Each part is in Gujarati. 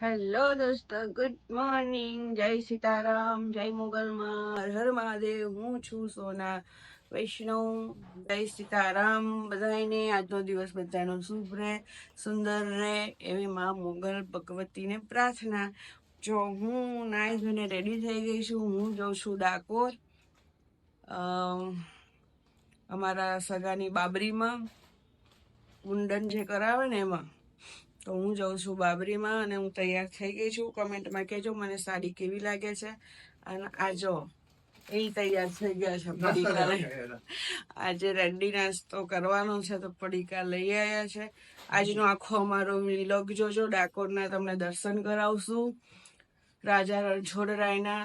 હેલો દોસ્તો, ગુડ મોર્નિંગ, જય સીતારામ, જય મોગલમાં હર મહાદેવ, હું છું સોના વૈષ્ણવ, જય સીતારામ બધાને આજનો દિવસ બધાનો શુભ રહે, સુંદર રહે, એવી મા મોગલ ભગવતીને પ્રાર્થના. જો હું નાઈ ધોઈને રેડી થઈ ગઈ છું, હું જઉં છું ડાકોર અમારા સગાની બાબરીમાં મુંડન જે કરાવે ને એમાં તો હું જાઉં છું બાબરીમાં અને હું તૈયાર થઈ ગઈ છું. કમેન્ટમાં કહેજો, મને સાડી કેવી લાગે છે? અને આ જો, એ તૈયાર થઈ ગયા છે પડીકા આજે રેડી નાસ્તો કરવાનો છે તો પડીકા લઈ આવ્યા છે. આજનો આખો અમારો વિલોગ જોજો, ડાકોરના તમને દર્શન કરાવશું. રાજા રણછોડરાયના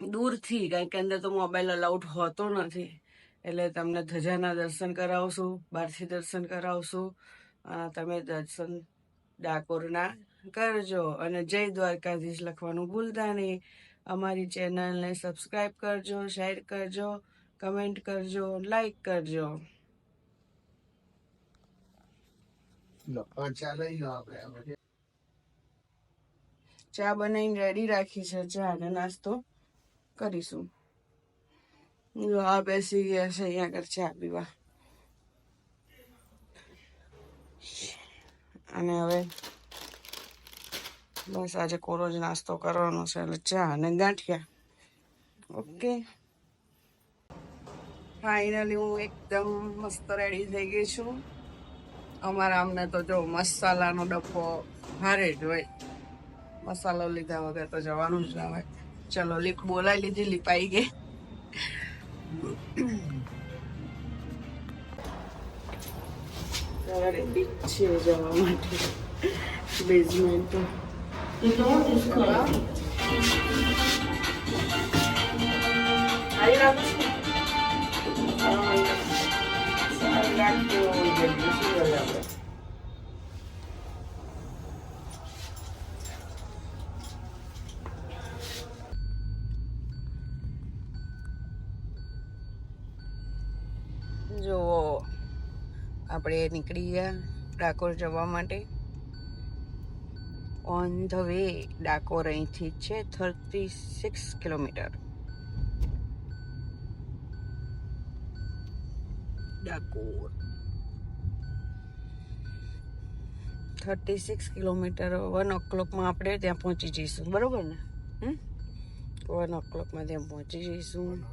દૂરથી, કારણ કે અંદર તો મોબાઈલ અલાઉડ હોતો નથી. એટલે તમને ધજાના દર્શન કરાવશું બહારથી દર્શન કરાવશું. તમે દર્શન ડાકોરના કરજો અને જય દ્વારકાધીશ લખવાનું ભૂલતા નહીં. અમારી ચેનલને સબસ્ક્રાઈબ કરજો શેર કરજો કમેન્ટ કરજો લાઈક કરજો. ચા બનાવીને રેડી રાખી છે ચા અને નાસ્તો કરીશું. આ બેસી ગયા છે અહીંયા આગળ ચા પીવા. અને હવે બસ આજે કોરો જ નાસ્તો કરવાનો છે એટલે ચા અને ગાંઠિયા. ઓકે? ફાઇનલી હું એકદમ મસ્ત રેડી થઈ ગઈ છું. અમારા અમને તો જો મસાલાનો ડબ્બો ભારે જ હોય. મસાલો લીધા વગર તો જવાનું જ ના હોય. ચલો, લીપ બોલાવી લીધી, લીપાઈ ગઈ. રેડી છે જવા માટે બેઝમેન્ટ જો આપણે નીકળી ગયા ડાકોર જવા માટે. ઓન ધ વે ડાકોર અહીંથી છે thirty six kilometre. Dakor. Thirty six kilometre one ઓ ક્લોકમાં આપણે ત્યાં પહોંચી જઈશું. બરાબર ને? હમ? વન ઓ ક્લોકમાં ત્યાં પહોંચી જઈશું.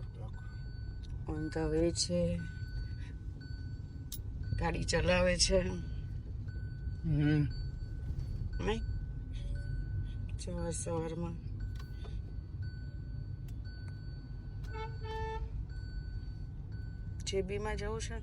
ઓન ધ વે છે. ગાડી ચલાવે છે. નહીં સવાર સવારમાં. જેબીમાં જવું છે?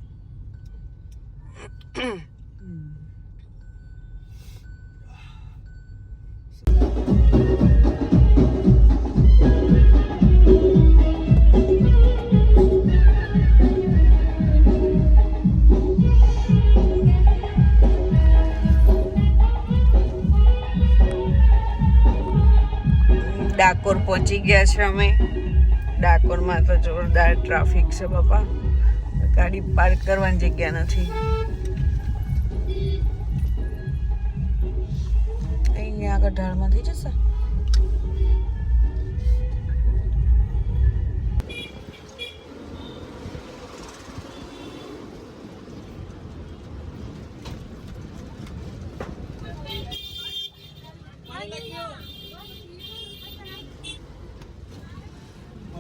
ડાકોર પહોંચી ગયા છે અમે. ડાકોરમાં તો જોરદાર ટ્રાફિક છે બાપા. ગાડી પાર્ક કરવાની જગ્યા નથી. અહીંયા આગળ ઢાળમાં થઈ જશે?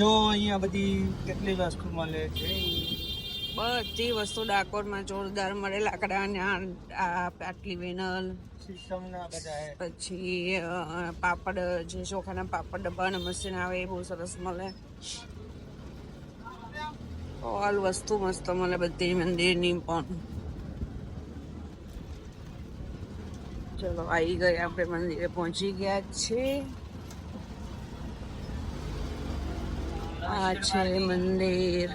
અહીંયા બધી કેટલી વસ્તુ મળે છે બધી વસ્તુ ડાકોરમાં જોરદાર મળે લાકડા ને આ આટલી વેનલ પછી પાપડ જે ચોખાના પાપડ ડબ્બાના મશીન આવે એ બહુ સરસ મળે. ઓલ વસ્તુ મસ્ત મળે બધી મંદિરની પણ. ચલો આવી ગયા આપણે મંદિરે પહોંચી ગયા છે આ છે મંદિર.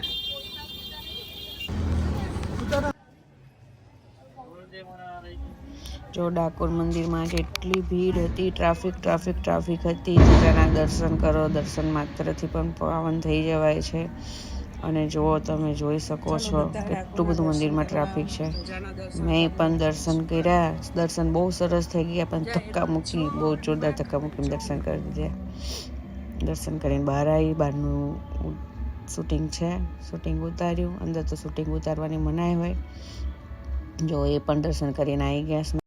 જો ડાકોર મંદિરમાં કેટલી ભીડ હતી ટ્રાફિક ટ્રાફિક ટ્રાફિક હતી. સીતાના દર્શન કરો દર્શન માત્રથી પણ પાવન થઈ જવાય છે. અને જુઓ તમે જોઈ શકો છો કેટલું બધું મંદિરમાં ટ્રાફિક છે. મેં પણ દર્શન કર્યા. દર્શન બહુ સરસ થઈ ગયા પણ ધક્કા મૂકી બહુ જોરદાર ધક્કા મૂકીને દર્શન કરી દીધા દર્શન કરીને બહાર આવી. બહારનું શૂટિંગ છે. શૂટિંગ ઉતાર્યું. અંદર તો શૂટિંગ ઉતારવાની મનાઈ હોય. જો એ પણ દર્શન કરીને આવી ગયા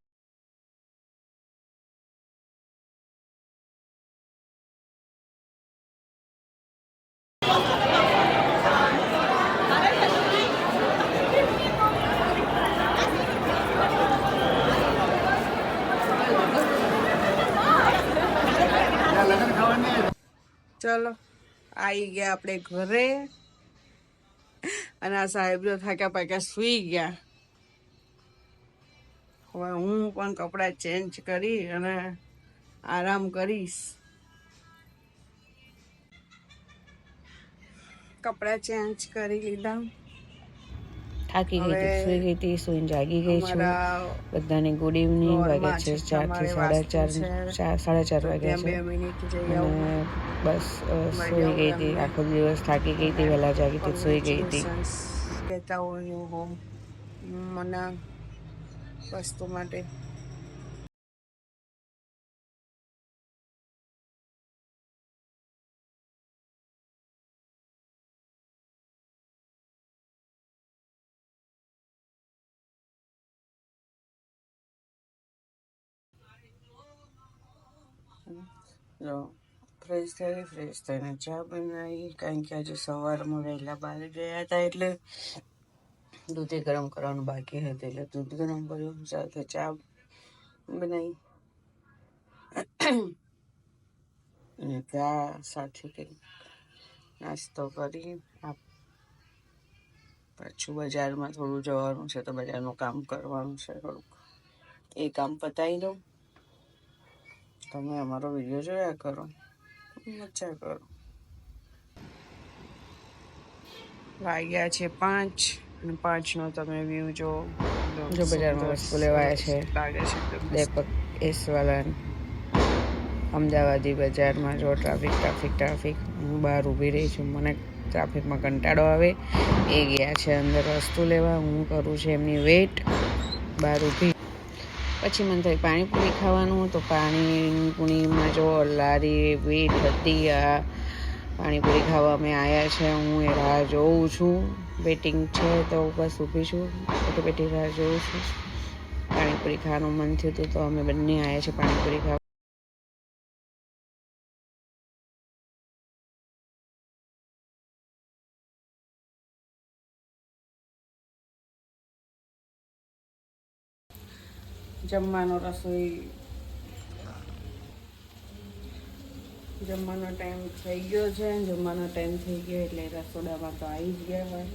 ચલો આવી ગયા આપણે ઘરે. અને આ સાહેબ જો થાક્યા પાક્યા સુઈ ગયા. હવે હું પણ કપડાં ચેન્જ કરી અને આરામ કરીશ. કપડાં ચેન્જ કરી લીધા. થાકી ગઈ હતી સુઈ ગઈ હતી સુઈને જાગી ગઈ છું. બધાને ગુડ ઇવનિંગ વાગે છે ચારથી સાડા ચાર સાડા ચાર વાગે છે. અને બસ સુઈ ગઈ હતી આખો દિવસ થાકી ગઈ હતી વહેલા જાગી હતી સુઈ ગઈ હતી. મને વસ્તુ માટે ફ્રેશ થઈ ફ્રેશ થઈને ચા બનાવી કારણ કે આજે સવારમાં વહેલા બહાર ગયા હતા એટલે દૂધે ગરમ કરવાનું બાકી હતું એટલે દૂધ ગરમ કર્યું સાથે ચા બનાવી અને ચા સાથે કંઈક નાસ્તો કરી આપ પાછું બજારમાં થોડું જવાનું છે તો બજારનું કામ કરવાનું છે થોડુંક એ કામ પતાવી દઉં તમે અમારો વીડિયો જોયા કરો. મજા કરો. વાગ્યા છે પાંચ અને પાંચનો તમે વ્યૂ જો. જો બજારમાં વસ્તુ લેવાયા છે. લાગે છે દેપક એસવાલા અમદાવાદી બજારમાં જો ટ્રાફિક ટ્રાફિક ટ્રાફિક હું બહાર ઊભી રહી છું. મને ટ્રાફિકમાં કંટાળો આવે. એ ગયા છે અંદર વસ્તુ લેવા. હું કરું છું એમની વેટ બહાર ઊભી પછી મને થાય પાણીપુરી ખાવાનું તો પાણીપુરીમાં જો લારી વેટ હતી આ પાણીપુરી ખાવા અમે આવ્યા છે. હું એ રાહ જોઉં છું. વેટિંગ છે તો બસ ઊભી છું. બેઠી બેઠી રાહ જોઉં છું. પાણીપુરી ખાવાનું મન થયું હતું તો અમે બંને આવ્યા છે પાણીપુરી ખાવા. જમવાનો રસોઈ જમવાનો ટાઈમ થઈ ગયો છે જમવાનો ટાઈમ થઈ ગયો એટલે રસોડામાં તો આવી જ ગયા હોય.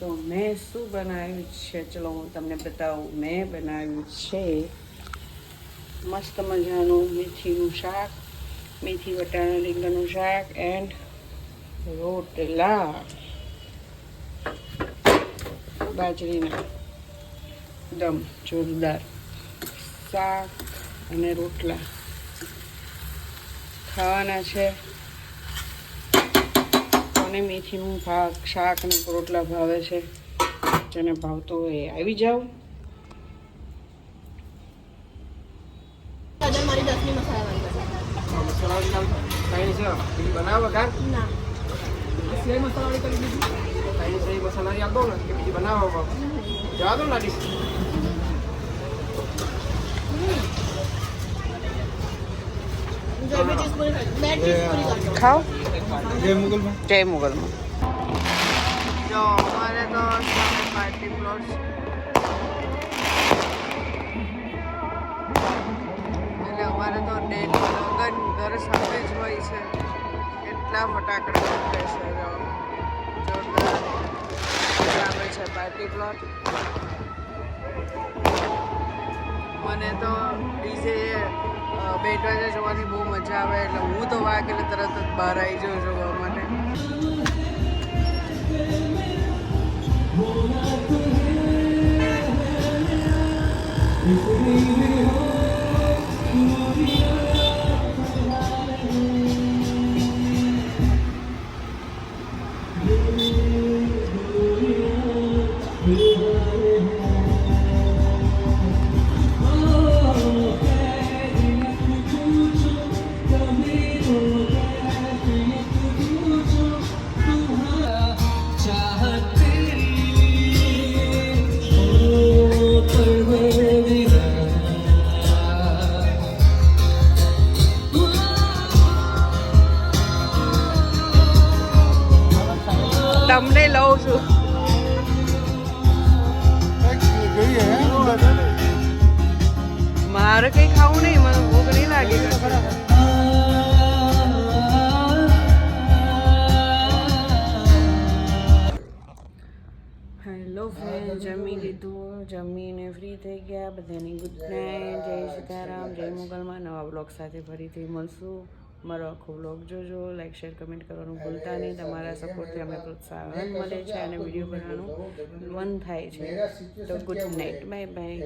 તો મેં શું બનાવ્યું છે? ચલો હું તમને બતાવું. મેં બનાવ્યું છે મસ્ત મજાનું મેથીનું શાક મેથી વટાણા રીંગણનું શાક એન્ડ રોટલા. બાજરીના દમ જોરદાર શાક અને રોટલા ખાવાના છે. અને મેથીનું ભાગ શાક અને રોટલા ભાવે છે. જેને ભાવતો હોય આવી જાઓ બનાવો કાર ના. સિલાઈ મસાલા કરી દીધી. કઈ સિલાઈ મસાલા આપો દો ને કે બીજી બનાવો જવા દો ના ડીશ ખાઓ. જય મુગલમાં જય મુગલમાં જો અમારે તો સામે પાર્ટી પ્લોટ એટલે અમારે તો ડેટ લગન ઘર જ હોય છે. એટલા ફટાકડા ફૂટે છે જો. જોરદાર. સામે છે પાર્ટી પ્લોટ મને તો ડીજે બેટ વાગે જોવાની બહુ મજા આવે એટલે હું તો વાગ એટલે તરત જ બહાર આવી જાઉં જોવા માટે. તમને લઉં છું. મારે કઈ ખાવું નહીં, મને ભૂખ નહીં લાગે. હેલો ફ્રેન્ડ જમી લીધું. જમીને ફ્રી થઈ ગયા. બધાની ગુડ નાઇટ જય સીતારામ જય મોગલમાં નવા બ્લોગ સાથે ફરીથી મળશું. મારો આખો બ્લોગ જોજો લાઈક શેર કમેન્ટ કરવાનું ભૂલતા નહીં. તમારા સપોર્ટથી અમને પ્રોત્સાહન મળે છે અને વીડિયો બનાવવાનું મન થાય છે. તો ગુડ નાઇટ બાય બાય